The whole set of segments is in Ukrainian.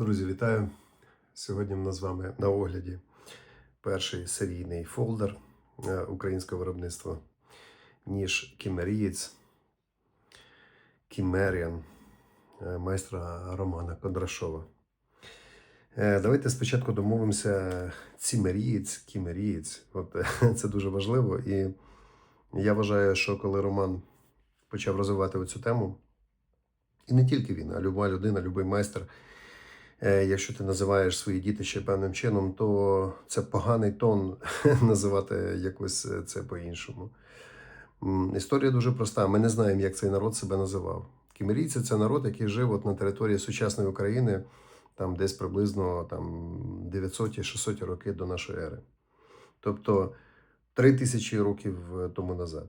Друзі, вітаю! Сьогодні в нас з вами на огляді перший серійний фолдер е, українського виробництва ніж Кімерієць Кімеріан е, майстра Романа Кондрашова. Е, Давайте спочатку домовимося цімерієць, кімерієць. От це дуже важливо. І я вважаю, що коли Роман почав розвивати цю тему, і не тільки він, а люба людина, любий майстер. Е, Якщо ти називаєш свої дітище певним чином, то це поганий тон називати якось е, це по-іншому. Історія дуже проста. Ми не знаємо, як цей народ себе називав. Кімерійці це народ, який жив от на території сучасної України, там десь приблизно там 900-600 роки до нашої ери. Тобто три тисячі років е, тому назад.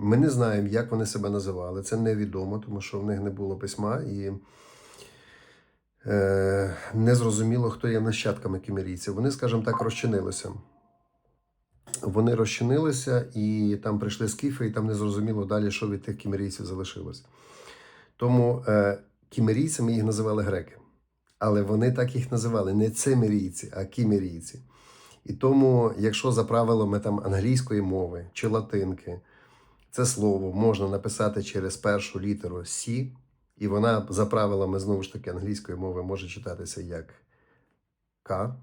Ми не знаємо, як вони себе називали. Це невідомо, тому що в них не було письма і не зрозуміло, хто є нащадками кімерійців. Вони, скажімо так, розчинилися. Вони розчинилися, і там прийшли скіфи, і там не зрозуміло далі, що від тих кімерійців залишилось. Тому е, кімерійцями їх називали греки. Але вони так їх називали не цимерійці, а кімерійці. І тому, якщо за правилами там англійської мови чи латинки, це слово можна написати через першу літеру Сі, і вона за правилами знову ж таки англійської мови може читатися як К,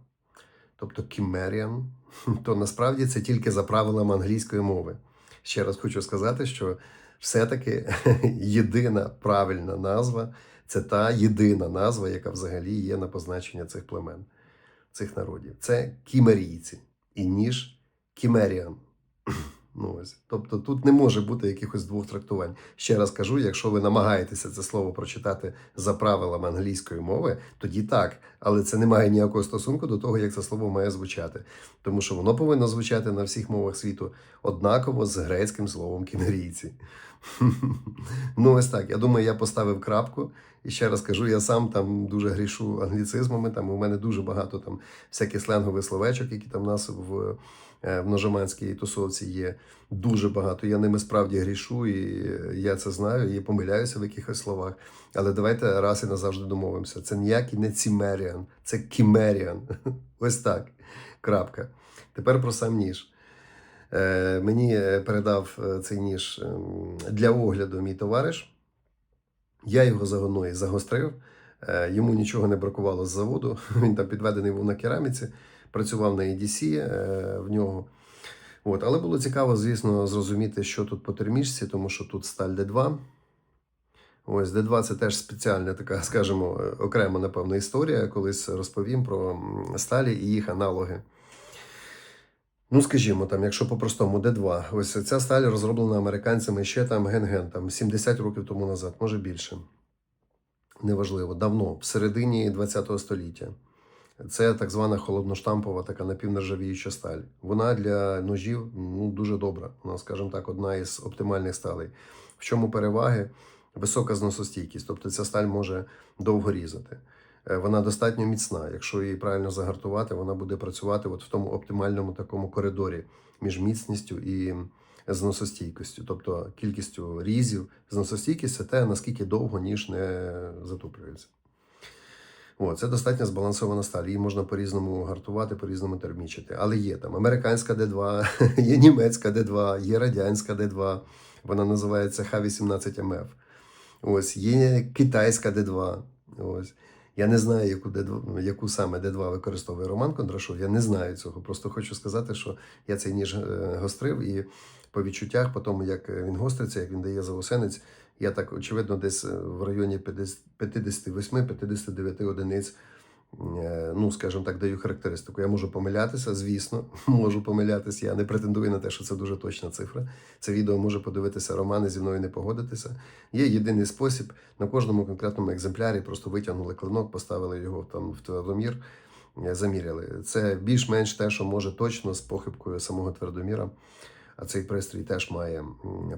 тобто Кімеріан, то насправді це тільки за правилами англійської мови. Ще раз хочу сказати, що все-таки єдина правильна назва це та єдина назва, яка взагалі є на позначення цих племен, цих народів. Це кімерійці і ніж Кімеріан. Ну, ось. Тобто тут не може бути якихось двох трактувань. Ще раз кажу, якщо ви намагаєтеся це слово прочитати за правилами англійської мови, тоді так. Але це не має ніякого стосунку до того, як це слово має звучати. Тому що воно повинно звучати на всіх мовах світу однаково з грецьким словом кімерійці. Ну, ось так. Я думаю, я поставив крапку. І ще раз кажу, я сам там дуже грішу англіцизмами. Там у мене дуже багато там всяких сленгових словечок, які там у нас в, в ножоманській тусовці є. Дуже багато. Я ними справді грішу, і я це знаю, і помиляюся в якихось словах. Але давайте раз і назавжди домовимося. Це ніякий не цімеріан, це кімеріан. Ось так. Крапка. Тепер про сам ніж. Е, мені е, передав е, цей ніж ем, для огляду мій товариш. Я його загоною загострив. Е, Йому нічого не бракувало з заводу. Він там підведений був на кераміці, працював на EDC е, в нього. От. Але було цікаво, звісно, зрозуміти, що тут по термішці, тому що тут сталь D2. Ось D2 це теж спеціальна така, скажімо, е, окрема, напевно, історія. Колись розповім про сталі і їх аналоги. Ну, скажімо, там, якщо по-простому, D2. Ось ця сталь розроблена американцями ще там ген-ген, там 70 років тому назад, може більше. Неважливо, давно, в середині ХХ століття. Це так звана холодноштампова, така напівнержавіюча сталь. Вона для ножів ну, дуже добра. Вона, скажімо так, одна із оптимальних сталей. В чому переваги? Висока зносостійкість, тобто ця сталь може довго різати. Е, Вона достатньо міцна. Якщо її правильно загартувати, вона буде працювати от в тому оптимальному такому коридорі між міцністю і зносостійкістю, тобто кількістю різів. Зносостійкість це те, наскільки довго ніж не затуплюється. О, це достатньо збалансована сталь. Її можна по-різному гартувати, по-різному термічити. Але є там американська Д2, є німецька Д2, є радянська Д2. Вона називається Х18МФ. Ось є китайська Д2. Ось. Я не знаю, яку, D2, яку саме Д2 використовує Роман Кондрашов. Я не знаю цього. Просто хочу сказати, що я цей ніж е, гострив, і по відчуттях, по тому, як він гостриться, як він дає заусенець, я так, очевидно, десь е, в районі 58-59 одиниць, е, ну, скажімо так, даю характеристику. Я можу помилятися, звісно, можу помилятися. Я не претендую на те, що це дуже точна цифра. Це відео може подивитися Роман і зі мною не погодитися. Є єдиний спосіб на кожному конкретному екземплярі просто витягнули клинок, поставили його там в твердомір, е, заміряли. Це більш-менш те, що може точно з похибкою самого твердоміра. А цей пристрій теж має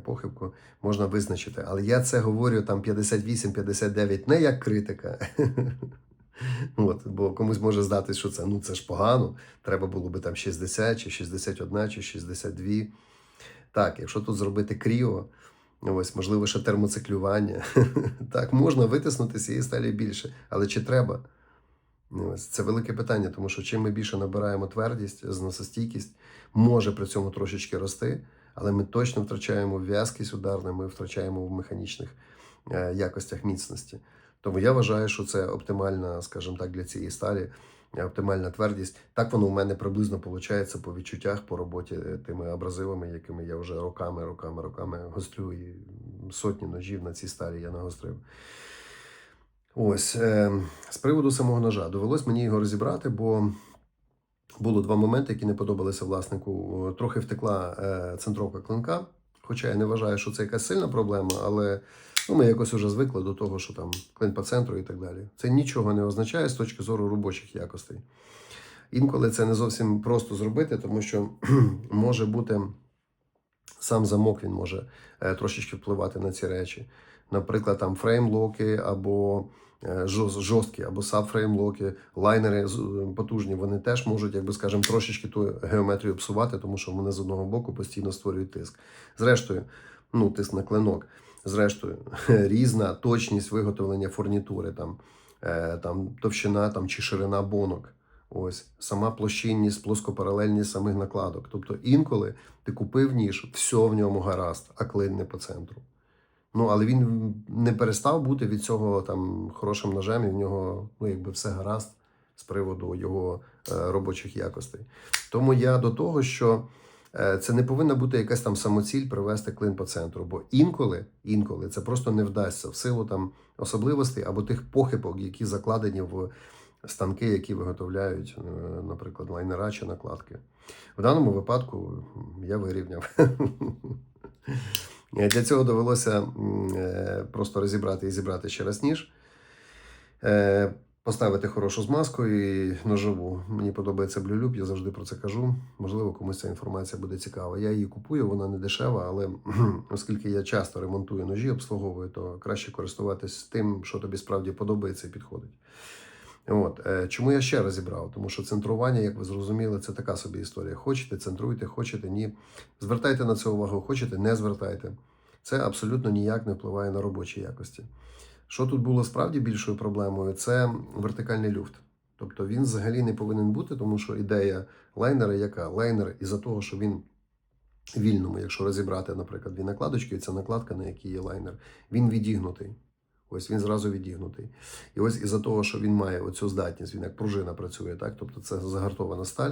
похибку, можна визначити. Але я це говорю там 58-59 не як критика. От, бо комусь може здатись, що це ну це ж погано. Треба було би там 60, чи 61, чи 62. Так, якщо тут зробити кріо, ось можливо ще термоциклювання. Так, можна витиснути з цієї сталі більше. Але чи треба? Це велике питання, тому що чим ми більше набираємо твердість, зносостійкість, може при цьому трошечки рости, але ми точно втрачаємо в'язкість ударна, ми втрачаємо в механічних е, якостях міцності. Тому я вважаю, що це оптимальна, скажімо так, для цієї сталі, е, оптимальна твердість. Так воно у мене приблизно виходить по відчуттях, по роботі е, тими абразивами, якими я вже роками, роками, роками гострю і сотні ножів на цій сталі я нагострив. Ось е, з приводу самого ножа довелось мені його розібрати, бо було два моменти, які не подобалися власнику. Трохи втекла е, центровка клинка. Хоча я не вважаю, що це якась сильна проблема, але ну, ми якось вже звикли до того, що там клин по центру і так далі. Це нічого не означає з точки зору робочих якостей. Інколи це не зовсім просто зробити, тому що може бути сам замок, він може е, трошечки впливати на ці речі. Наприклад, там фреймлоки або е, жорсткі, або сабфреймлоки, лайнери е, потужні, вони теж можуть, як би скажемо, трошечки ту геометрію псувати, тому що вони з одного боку постійно створюють тиск. Зрештою, ну, тиск на клинок. Зрештою, різна точність виготовлення фурнітури, там, е, там товщина там, чи ширина бонок. Ось сама площинність, плоскопаралельність самих накладок. Тобто інколи ти купив ніж, все в ньому гаразд, а клин не по центру. Ну, але він не перестав бути від цього там хорошим ножем, і в нього ну, якби все гаразд з приводу його е, робочих якостей. Тому я до того, що е, це не повинна бути якась там самоціль привести клин по центру, бо інколи, інколи це просто не вдасться в силу там особливостей або тих похибок, які закладені в станки, які виготовляють, е, наприклад, лайнера чи накладки. В даному випадку я вирівняв. Е, Для цього довелося е, просто розібрати і зібрати ще раз ніж, Е, поставити хорошу змазку і ножову. Мені подобається блюлюб, я завжди про це кажу. Можливо, комусь ця інформація буде цікава. Я її купую, вона не дешева, але оскільки я часто ремонтую ножі, обслуговую, то краще користуватись тим, що тобі справді подобається і підходить. От е, чому я ще розібрав? Тому що центрування, як ви зрозуміли, це така собі історія. Хочете, центруйте, хочете, ні. Звертайте на це увагу, хочете, не звертайте. Це абсолютно ніяк не впливає на робочі якості. Що тут було справді більшою проблемою, це вертикальний люфт. Тобто він взагалі не повинен бути, тому що ідея лайнера яка? Лайнер із-за того, що він вільному, якщо розібрати, наприклад, дві накладочки, і ця накладка, на якій є лайнер, він відігнутий. Ось він зразу відігнутий. І ось із-за того, що він має оцю здатність, він як пружина працює, так? Тобто це загартована сталь.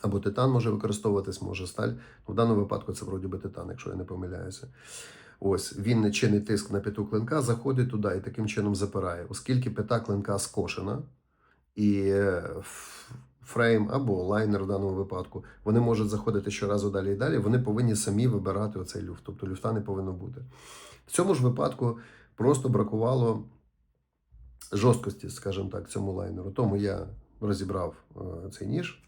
Або титан може використовуватись, може сталь. В даному випадку це вроді би титан, якщо я не помиляюся. Ось він не чинить тиск на п'яту клинка, заходить туди і таким чином запирає. Оскільки п'ята клинка скошена, і е, фрейм або лайнер в даному випадку, вони можуть заходити щоразу далі і далі. Вони повинні самі вибирати оцей люфт. Тобто люфта не повинно бути. В цьому ж випадку просто бракувало жорсткості, скажімо так, цьому лайнеру. Тому я розібрав е, цей ніж,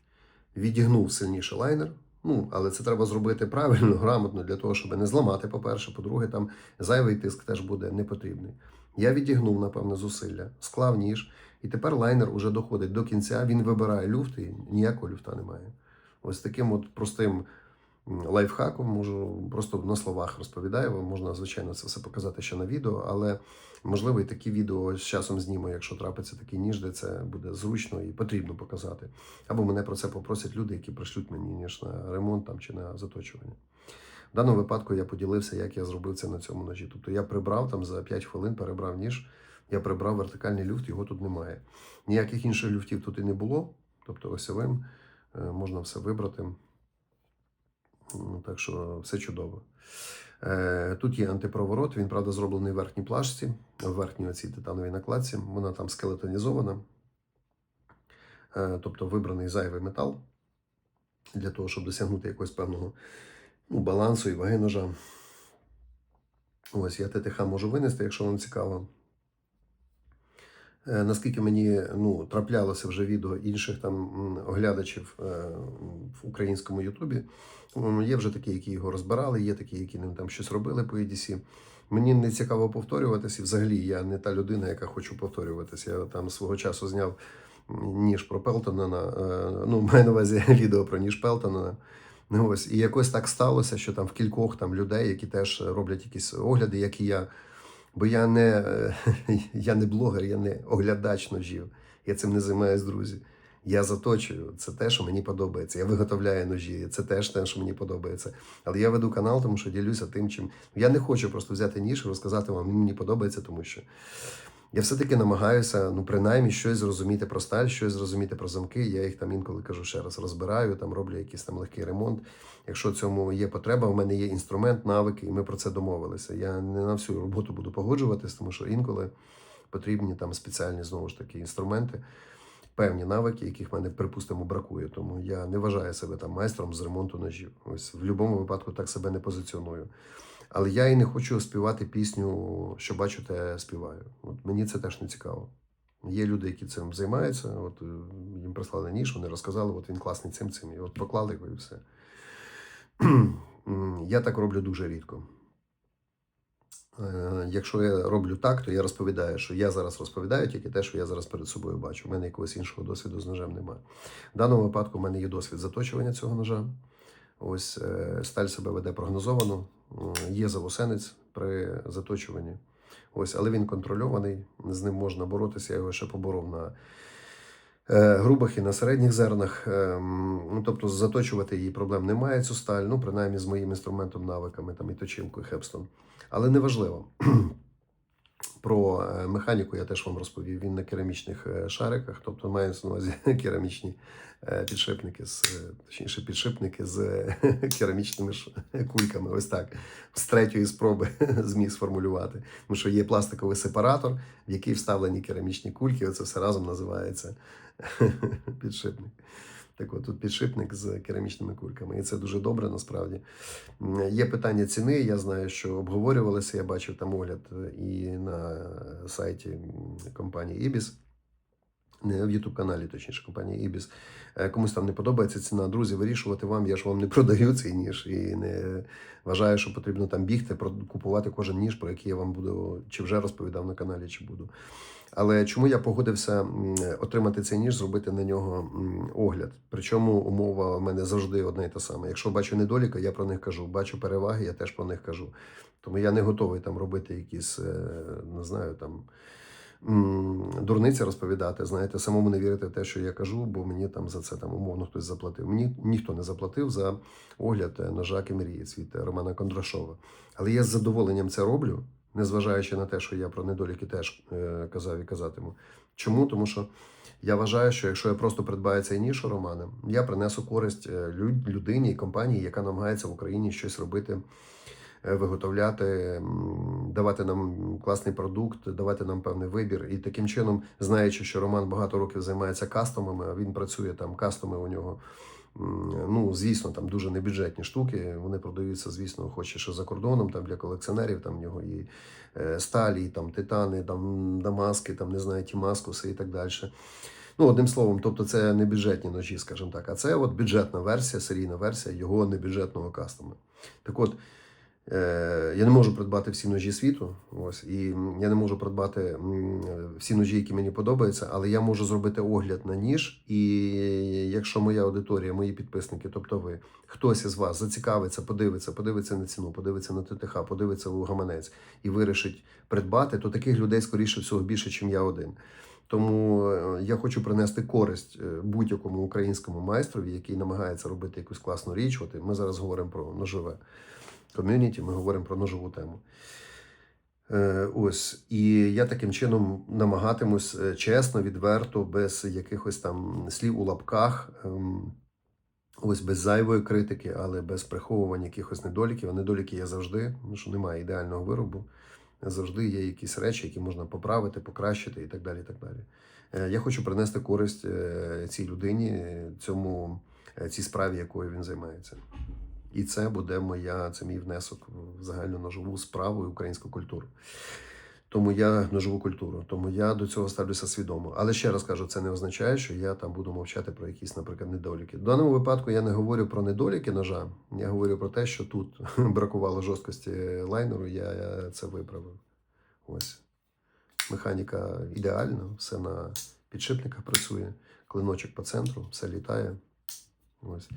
відігнув сильніше лайнер. Ну, але це треба зробити правильно, грамотно для того, щоб не зламати, по-перше. По-друге, там зайвий тиск теж буде не потрібний. Я відігнув, напевно, зусилля, склав ніж, і тепер лайнер уже доходить до кінця. Він вибирає люфт, і ніякого люфта немає. Ось таким от простим лайфхаком можу просто на словах розповідаю вам. Можна, звичайно, це все показати ще на відео, але можливо і такі відео з часом зніму, якщо трапиться такий ніж, де це буде зручно і потрібно показати. Або мене про це попросять люди, які пришлють мені ніж на ремонт там чи на заточування. В даному випадку я поділився, як я зробив це на цьому ножі. Тобто я прибрав там за 5 хвилин, перебрав ніж, я прибрав вертикальний люфт, його тут немає. Ніяких інших люфтів тут і не було. Тобто осьовим е, можна все вибрати. Ну, Так що все чудово. Е, Тут є антипроворот, він, правда, зроблений в верхній плашці, в верхній оцій титановій накладці. Вона там скелетонізована. Е, Тобто вибраний зайвий метал для того, щоб досягнути якогось певного ну, балансу і ваги ножа. Ось я ТТХ можу винести, якщо вам цікаво. Е, Наскільки мені ну, траплялося вже відео інших там оглядачів е, в українському Ютубі, є вже такі, які його розбирали, є такі, які ним там щось робили по EDC. Мені не цікаво повторюватися, і взагалі я не та людина, яка хочу повторюватися. Я там свого часу зняв ніж про Пелтонена, е, ну, маю на увазі відео про ніж Пелтонена. Ну, ось, і якось так сталося, що там в кількох там людей, які теж роблять якісь огляди, як і я. Бо я не, я не блогер, я не оглядач ножів. Я цим не займаюся, друзі. Я заточую. Це те, що мені подобається. Я виготовляю ножі. Це теж те, що мені подобається. Але я веду канал, тому що ділюся тим, чим я не хочу просто взяти ніж і розказати вам, мені подобається, тому що я все-таки намагаюся, ну, принаймні, щось зрозуміти про сталь, щось зрозуміти про замки. Я їх там інколи кажу ще раз розбираю, там роблю якийсь там легкий ремонт. Якщо цьому є потреба, у мене є інструмент, навики, і ми про це домовилися. Я не на всю роботу буду погоджуватись, тому що інколи потрібні там спеціальні знову ж таки інструменти, певні навики, яких в мене, припустимо, бракує. Тому я не вважаю себе там майстром з ремонту ножів. Ось в будь-якому випадку так себе не позиціоную. Але я і не хочу співати пісню, що бачу, те співаю. От мені це теж не цікаво. Є люди, які цим займаються. От е, їм прислали ніж, вони розказали, от він класний цим цим. І от поклали його і все. Я так роблю дуже рідко. Е, Якщо я роблю так, то я розповідаю, що я зараз розповідаю тільки те, що я зараз перед собою бачу. У мене якогось іншого досвіду з ножем немає. В даному випадку в мене є досвід заточування цього ножа. Ось е, сталь себе веде прогнозовано. Є завусенець при заточуванні. Ось, але він контрольований, з ним можна боротися. Я його ще поборов на е, грубих і на середніх зернах. Ем, Ну, тобто заточувати її проблем немає цю сталь, ну, принаймні з моїм інструментом, навиками, там, і точилкою Хепстон. Але неважливо. Про е, механіку я теж вам розповів. Він на керамічних е, шариках, тобто мається на увазі керамічні е, підшипники, з, точніше, підшипники з керамічними кульками. Ось так. З третьої спроби зміг сформулювати. Тому що є пластиковий сепаратор, в який вставлені керамічні кульки. Оце все разом називається підшипник. Так от тут підшипник з керамічними кульками. І це дуже добре насправді. Є питання ціни. Я знаю, що обговорювалися. Я бачив там огляд е, і на сайті компанії Ibis. В Ютуб каналі, точніше, компанії Ibis. Е, Комусь там не подобається ціна. Друзі, вирішувати вам. Я ж вам не продаю цей ніж і не вважаю, що потрібно там бігти, купувати кожен ніж, про який я вам буду чи вже розповідав на каналі, чи буду. Але чому я погодився отримати цей ніж, зробити на нього огляд? Причому умова в мене завжди одна і та сама. Якщо бачу недоліки, я про них кажу. Бачу переваги, я теж про них кажу. Тому я не готовий там робити якісь, е, не знаю, там дурниці розповідати. Знаєте, самому не вірити в те, що я кажу, бо мені там за це там умовно хтось заплатив. Мені ніхто не заплатив за огляд е, ножа Кемерієць від е, Романа Кондрашова. Але я з задоволенням це роблю, незважаючи на те, що я про недоліки теж е, казав і казатиму. Чому? Тому що я вважаю, що якщо я просто придбаю цей ніж Романа, я принесу користь людині і компанії, яка намагається в Україні щось робити, виготовляти, давати нам класний продукт, давати нам певний вибір. І таким чином, знаючи, що Роман багато років займається кастомами, а він працює там, кастоми у нього. Ну, звісно, там дуже небюджетні штуки. Вони продаються, звісно, хоч і що за кордоном, там для колекціонерів, там в нього і е, сталі, і там титани, там дамаски, там не знаю, тімаскуси і так далі. Ну, одним словом, тобто це не бюджетні ножі, скажімо так. А це от бюджетна версія, серійна версія його небюджетного кастома. Так от, е, я не можу придбати всі ножі світу, ось, і я не можу придбати всі ножі, які мені подобаються, але я можу зробити огляд на ніж. І якщо моя аудиторія, мої підписники, тобто ви, хтось із вас зацікавиться, подивиться, подивиться на ціну, подивиться на ТТХ, подивиться у гаманець і вирішить придбати, то таких людей, скоріше всього, більше, ніж я один. Тому е, я хочу принести користь е, будь-якому українському майстрові, який намагається робити якусь класну річ. От ми зараз говоримо про ножове ком'юніті, ми говоримо про ножову тему. Е, Ось, і я таким чином намагатимусь е, чесно, відверто, без якихось там слів у лапках, ем, ось без зайвої критики, але без приховування якихось недоліків. А недоліки є завжди, тому що немає ідеального виробу. Завжди є якісь речі, які можна поправити, покращити і так далі. І так далі. Е, Я хочу принести користь цій людині, цьому, цій справі, якою він займається. І це буде моя, це мій внесок в загальну ножову справу і українську культуру. Тому я ножову культуру, тому я до цього ставлюся свідомо. Але ще раз кажу, це не означає, що я там буду мовчати про якісь, наприклад, недоліки. В даному випадку я не говорю про недоліки ножа. Я говорю про те, що тут бракувало жорсткості лайнеру, я це виправив. Ось. Механіка ідеальна, все на підшипниках працює, клиночок по центру, все літає. Ось.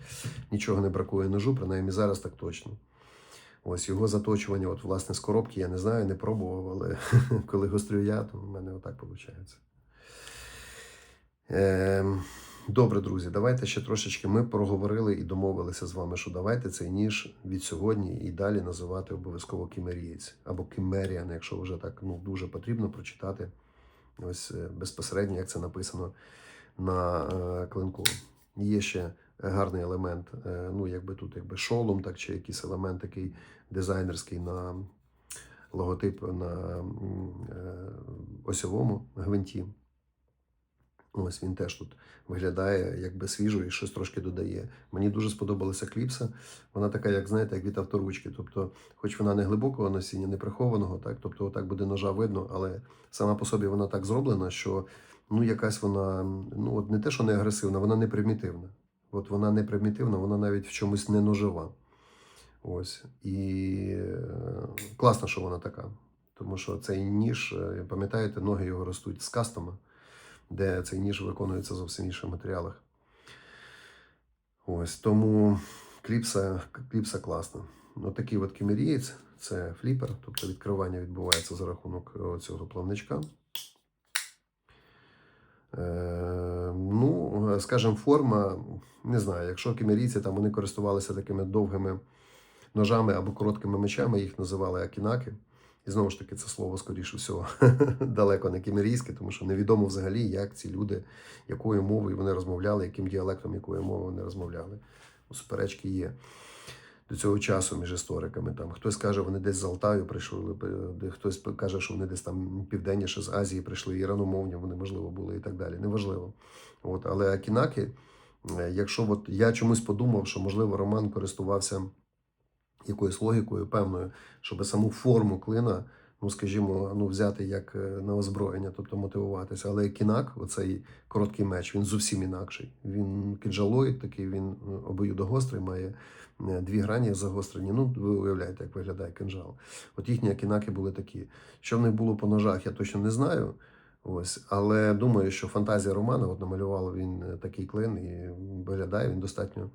Нічого не бракує ножу, принаймні зараз так точно. Ось його заточування, от, власне, з коробки, я не знаю, не пробував, але коли гострю я, то в мене отак виходить. Ем, Добре, друзі, давайте ще трошечки ми проговорили і домовилися з вами, що давайте цей ніж від сьогодні і далі називати обов'язково кімерієць або кімеріан, якщо вже так ну, дуже потрібно прочитати ось е, безпосередньо, як це написано на е, клинку. Є ще гарний елемент, е, ну якби тут якби шолом, так чи якийсь елемент такий дизайнерський на логотип на е, осьовому гвинті. Ось він теж тут виглядає якби свіжо і щось трошки додає. Мені дуже сподобалася кліпса. Вона така, як знаєте, як від авторучки. Тобто, хоч вона не глибокого носіння, не прихованого, так, тобто отак буде ножа видно, але сама по собі вона так зроблена, що ну якась вона, ну от не те, що не агресивна, вона не примітивна. От вона не примітивна, вона навіть в чомусь не ножова. Ось. І е, класно, що вона така. Тому що цей ніж, е, пам'ятаєте, ноги його ростуть з кастома де цей ніж виконується зовсім інших матеріалах. Ось тому кліпса, кліпса класна. От такий от кімерієць це фліпер, тобто відкривання відбувається за рахунок е, цього плавничка. Е, ну, скажімо, форма, не знаю, якщо кімерійці там вони користувалися такими довгими ножами або короткими мечами, їх називали акінаки. І знову ж таки, це слово, скоріше всього, далеко не кімерійське, тому що невідомо взагалі, як ці люди, якою мовою вони розмовляли, яким діалектом якої мови вони розмовляли. Суперечки є до цього часу між істориками. Там хтось каже, вони десь з Алтаю прийшли, хтось каже, що вони десь там південніше з Азії прийшли, іраномовні вони можливо були і так далі. Неважливо. От, але акінаки, е, якщо от я чомусь подумав, що можливо Роман користувався якоюсь логікою певною, щоб саму форму клина, ну скажімо, ну взяти як е, на озброєння, тобто мотивуватися. Але кінак, оцей короткий меч, він зовсім інакший. Він кіджалоїд такий, він е, обоюдогострий, має е, дві грані загострені. Ну, ви уявляєте, як виглядає кинжал. От їхні кінаки були такі. Що в них було по ножах, я точно не знаю. Ось, але думаю, що фантазія Романа от намалювала він такий клин і виглядає він достатньо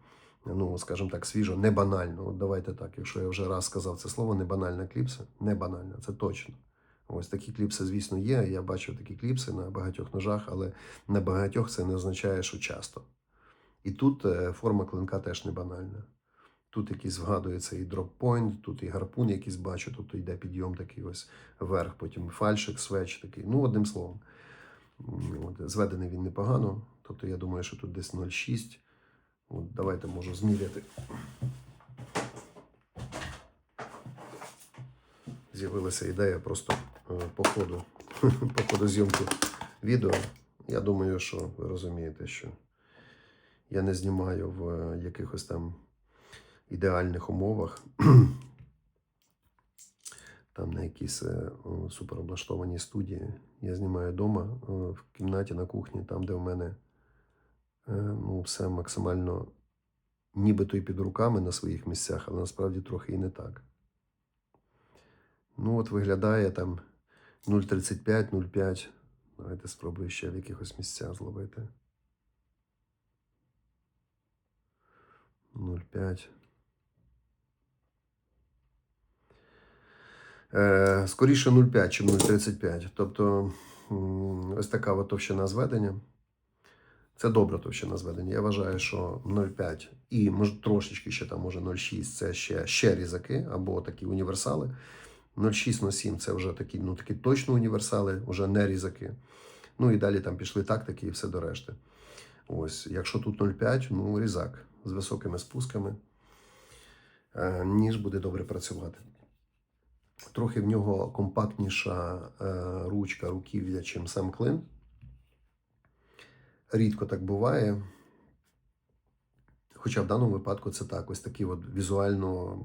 ну, скажімо так, свіжо, не банально. От давайте так, якщо я вже раз сказав це слово, не банальна кліпса, не банальна, це точно. Ось такі кліпси, звісно, є. Я бачив такі кліпси на багатьох ножах, але на багатьох це не означає, що часто. І тут е, форма клинка теж не банальна. Тут якийсь вгадується і дроппойнт, тут і гарпун якийсь бачу, тобто йде підйом такий ось вверх, потім фальшик, свеч такий. Ну, одним словом. От, Зведений він непогано. Тобто я думаю, що тут десь 0,6. От Давайте можу зміряти. З'явилася ідея просто е, по ходу зйомки відео. Я думаю, що ви розумієте, що я не знімаю в е, якихось там ідеальних умовах, там на якійсь е, супероблаштованій студії. Я знімаю вдома в кімнаті на кухні, там, де в мене Е, ну, все максимально нібито і під руками на своїх місцях, але насправді трохи і не так. Ну, от виглядає там 0,35, 0,5. Давайте спробую ще в якихось місцях зловити. 0,5. Скоріше 0,5, чим 0,35. Тобто ось така от товщина зведення. Це добра товщина зведення. Я вважаю, що 0,5 і може трошечки ще там, може 0,6 це ще ще різаки або такі універсали. 0,6 це вже такі, ну, такі точно універсали, вже не різаки. Ну і далі там пішли тактики і все до решти. Ось, Якщо тут 0,5, ну різак з високими спусками, е, ніж буде добре працювати. Трохи в нього компактніша е, ручка руків'я, чим сам клин. Рідко так буває. Хоча в даному випадку це так, ось такий от візуально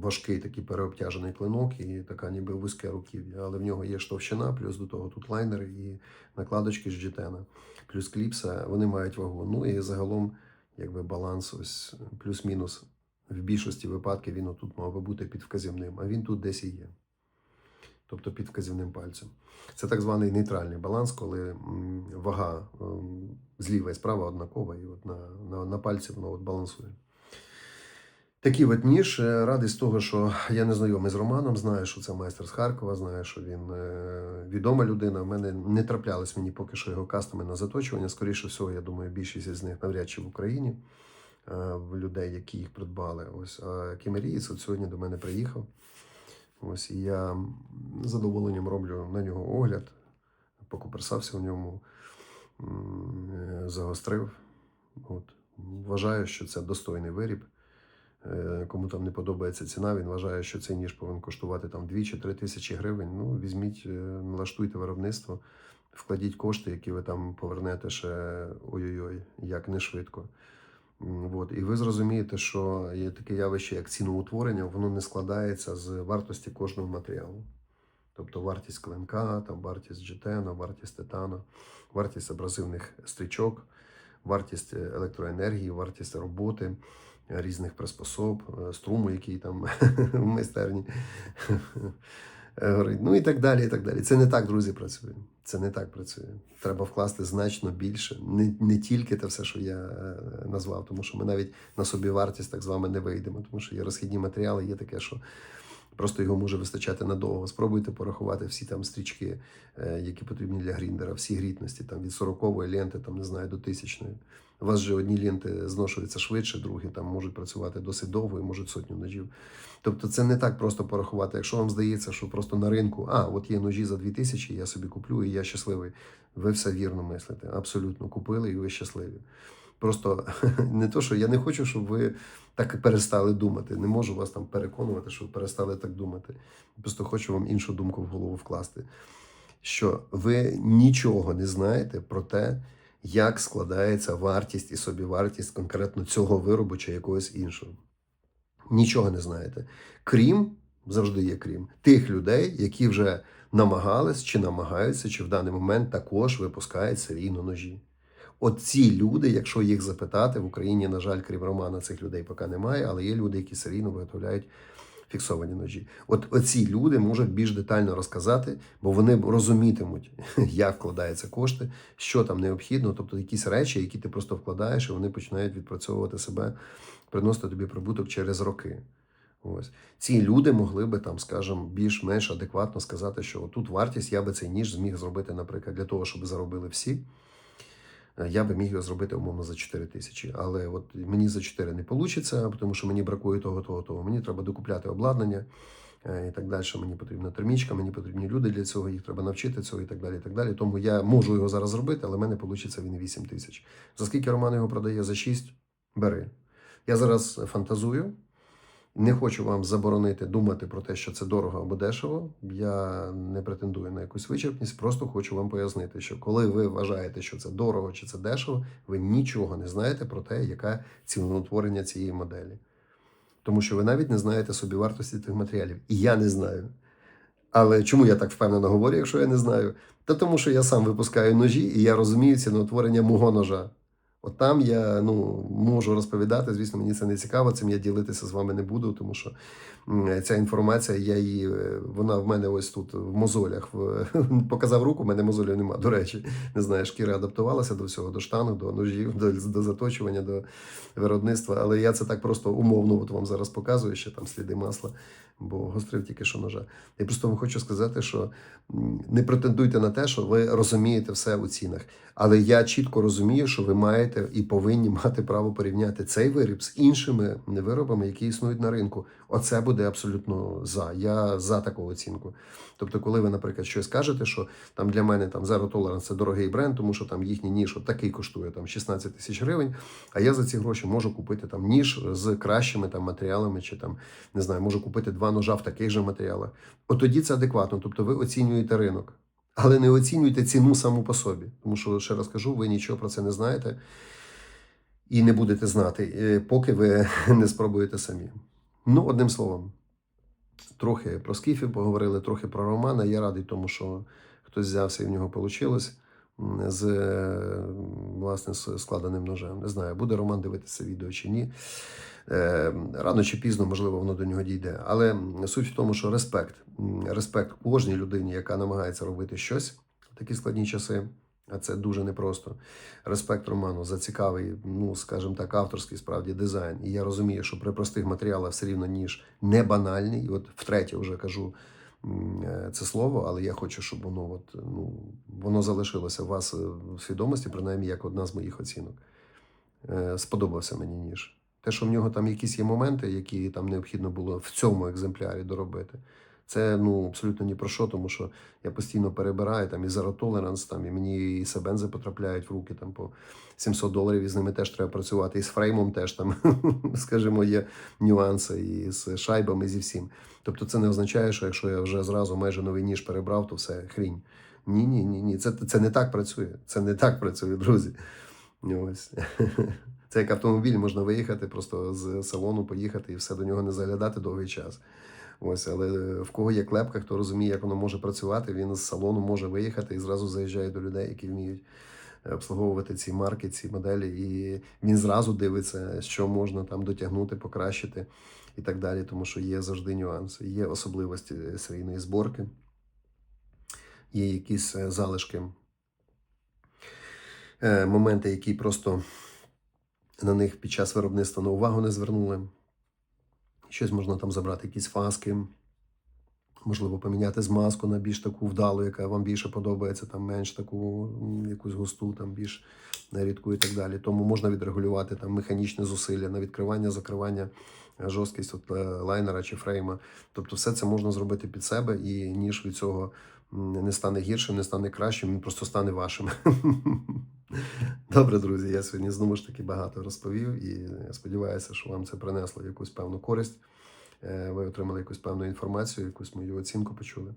важкий такий переобтяжений клинок і така ніби вузьке руків'я. Але в нього є штовщина, плюс до того тут лайнери і накладочки з джетена, плюс кліпса, вони мають вагу. Ну і загалом, якби баланс, ось плюс-мінус в більшості випадків він тут мав би бути під вказівним, а він тут десь і є тобто під вказівним пальцем. Це так званий нейтральний баланс, коли вага зліва і справа однакова, і от на на, на пальці воно от балансує. Такий от ніж Е, радий з того, що я не знайомий з Романом, знаю, що це майстер з Харкова, знаю, що він е, відома людина. У мене не траплялись мені поки що його кастами на заточування. Скоріше всього, я думаю, більшість із них навряд чи в Україні, в людей, які їх придбали. Ось а Кімерієць от сьогодні до мене приїхав. Ось і я з задоволенням роблю на нього огляд, покуперсався в ньому, е, загострив. От. Вважаю, що це достойний виріб. Е, Кому там не подобається ціна, він вважає, що цей ніж повинен коштувати там 2 чи 3 тисячі гривень. Ну, візьміть, е, налаштуйте виробництво, вкладіть кошти, які ви там повернете ще ой-ой-ой, як не швидко. От. І ви зрозумієте, що є таке явище, як ціноутворення, воно не складається з вартості кожного матеріалу. Тобто вартість клинка, там вартість джетена, вартість титана, вартість абразивних стрічок, вартість е, електроенергії, вартість роботи різних приспособ, е, струму, який там в майстерні горить. Ну і так далі. і так далі. Це не так, друзі, працює. Це не так працює. Треба вкласти значно більше. Не, не тільки те все, що я е, назвав, тому що ми навіть на собі вартість так з вами не вийдемо, тому що є розхідні матеріали, є таке, що Просто його може вистачати надовго. Спробуйте порахувати всі там стрічки, е, які потрібні для гріндера, всі грітності, там від 40-ї ленти, там не знаю, до тисячної. У вас же одні ленти зношуються швидше, другі там можуть працювати досить довго і можуть сотню ножів. Тобто це не так просто порахувати. Якщо вам здається, що просто на ринку, а от є ножі за 2000, я собі куплю і я щасливий. Ви все вірно мислите. Абсолютно купили і ви щасливі. Просто не то, що я не хочу, щоб ви так перестали думати. Не можу вас там переконувати, що ви перестали так думати. Просто хочу вам іншу думку в голову вкласти. Що ви нічого не знаєте про те, як складається вартість і собівартість конкретно цього виробу чи якогось іншого. Нічого не знаєте. Крім, завжди є крім, тих людей, які вже намагались чи намагаються, чи в даний момент також випускають серійно ножі. От ці люди, якщо їх запитати, в Україні, на жаль, крім Романа, цих людей поки немає, але є люди, які серійно виготовляють фіксовані ножі. От оці люди можуть більш детально розказати, бо вони розумітимуть, як вкладаються кошти, що там необхідно, тобто якісь речі, які ти просто вкладаєш, і вони починають відпрацьовувати себе, приносити тобі прибуток через роки. Ось ці люди могли би там, скажімо, більш-менш адекватно сказати, що тут вартість, я би цей ніж зміг зробити, наприклад, для того, щоб заробили всі. Е, Я би міг його зробити умовно за 4 тисячі. Але от мені за 4 не вийде, тому що мені бракує того, того, того. Мені треба докупляти обладнання е, і так далі. Мені потрібна термічка, мені потрібні люди для цього, їх треба навчити цього і так далі. і так далі. Тому я можу його зараз зробити, але в мене вийде він 8 тисяч. За скільки Роман його продає? За 6? Бери. Я зараз фантазую. Не хочу вам заборонити думати про те, що це дорого або дешево. Я не претендую на якусь вичерпність, просто хочу вам пояснити, що коли ви вважаєте, що це дорого чи це дешево, ви нічого не знаєте про те, яка ціноутворення цієї моделі. Тому що ви навіть не знаєте собі вартості тих матеріалів. І я не знаю. Але чому я так впевнено говорю, якщо я не знаю? Та тому, що я сам випускаю ножі, і я розумію ціноутворення мого ножа. От там я ну, можу розповідати. Звісно, мені це не цікаво. Цим я ділитися з вами не буду, тому що ця інформація, я її, е, вона в мене ось тут в мозолях. Показав руку, в мене мозолів нема. До речі, не знаю, шкіра адаптувалася до всього, до штанг, до ножів, до, до заточування, до виробництва. Але я це так просто умовно от вам зараз показую, ще там сліди масла, бо гострив тільки що ножа. Я просто вам хочу сказати, що не претендуйте на те, що ви розумієте все у цінах. Але я чітко розумію, що ви маєте і повинні мати право порівняти цей виріб з іншими виробами, які існують на ринку. Оце буде абсолютно за. Я за таку оцінку. Тобто, коли ви, наприклад, щось кажете, що там для мене там Zero Tolerance – це дорогий бренд, тому що там їхній ніж от такий коштує там 16 тисяч гривень. А я за ці гроші можу купити там ніж з кращими там матеріалами, чи там не знаю, можу купити два ножа в таких же матеріалах. От тоді це адекватно. Тобто, ви оцінюєте ринок. Але не оцінюйте ціну саму по собі, тому що ще раз кажу, ви нічого про це не знаєте і не будете знати, е, поки ви не спробуєте самі. Ну, одним словом, трохи про скіфів поговорили, трохи про Романа. Я радий тому, що хтось взявся і в нього вийшло з е, власне складеним ножем. Не знаю, буде Роман дивитися відео чи ні. Е, Рано чи пізно, можливо, воно до нього дійде. Але суть в тому, що респект, респект кожній людині, яка намагається робити щось в такі складні часи. А це дуже непросто. Респект Роману за цікавий, ну скажімо так, авторський справді дизайн. І я розумію, що при простих матеріалах все рівно ніж не банальний. І от втретє вже кажу е, це слово, але я хочу, щоб воно от, ну, воно залишилося у вас е, в свідомості, принаймні як одна з моїх оцінок. Е, Сподобався мені ніж. Те, що в нього там якісь є моменти, які там необхідно було в цьому екземплярі доробити. Це ну абсолютно ні про що, тому що я постійно перебираю там і Zero Tolerance, там і мені і себензи потрапляють в руки там по 700 доларів, і з ними теж треба працювати. І з фреймом теж там, скажімо, є нюанси, і з шайбами, зі всім. Тобто, це не означає, що якщо я вже зразу майже новий ніж перебрав, то все хрінь. Ні, ні, ні, ні. Це, це не так працює. Це не так працює, друзі. Ось. Це як автомобіль, можна виїхати, просто з салону поїхати і все до нього не заглядати довгий час. Ось, але в кого є клепка, хто розуміє, як воно може працювати, він з салону може виїхати і зразу заїжджає до людей, які вміють е, обслуговувати ці марки, ці моделі, і він зразу дивиться, що можна там дотягнути, покращити і так далі, тому що є завжди нюанси, є особливості серійної зборки, є якісь е, залишки, е, моменти, які просто на них під час виробництва на увагу не звернули. Щось можна там забрати, якісь фаски, можливо, поміняти змазку на більш таку вдалу, яка вам більше подобається, там менш таку якусь густу, там більш рідку і так далі. Тому можна відрегулювати там механічне зусилля на відкривання, закривання, е, жорсткість от, е, лайнера чи фрейма. Тобто, все це можна зробити під себе, і ніж від цього не стане гіршим, не стане кращим, він просто стане вашим. Добре, друзі, я сьогодні знову ж таки багато розповів і сподіваюся, що вам це принесло якусь певну користь. Е, Ви отримали якусь певну інформацію, якусь мою оцінку почули.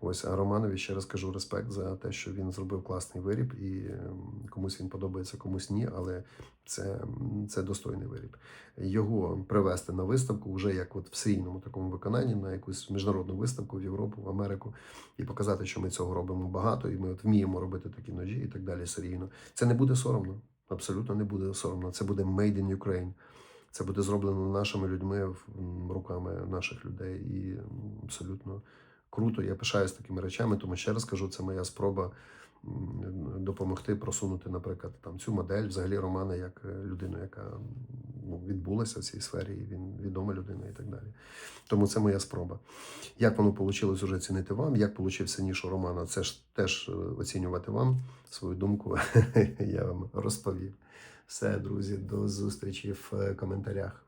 Ось, а Романові ще раз кажу респект за те, що він зробив класний виріб, і ем, комусь він подобається, комусь ні, але це, це достойний виріб. Його привезти на виставку вже як от в серійному такому виконанні, на якусь міжнародну виставку в Європу, в Америку, і показати, що ми цього робимо багато, і ми от вміємо робити такі ножі і так далі серійно. Це не буде соромно. Абсолютно не буде соромно. Це буде made in Ukraine. Це буде зроблено нашими людьми, руками наших людей. І абсолютно круто. Я пишаюсь такими речами, тому ще раз кажу, це моя спроба допомогти просунути, наприклад, там цю модель, взагалі Романа, як е, людину, яка ну, відбулася в цій сфері, і він відома людина і так далі. Тому це моя спроба. Як воно вийшло вже цінити вам, як получився ніж у Романа, це ж теж е, оцінювати вам свою думку. Я вам розповів. Все, друзі, до зустрічі в е, коментарях.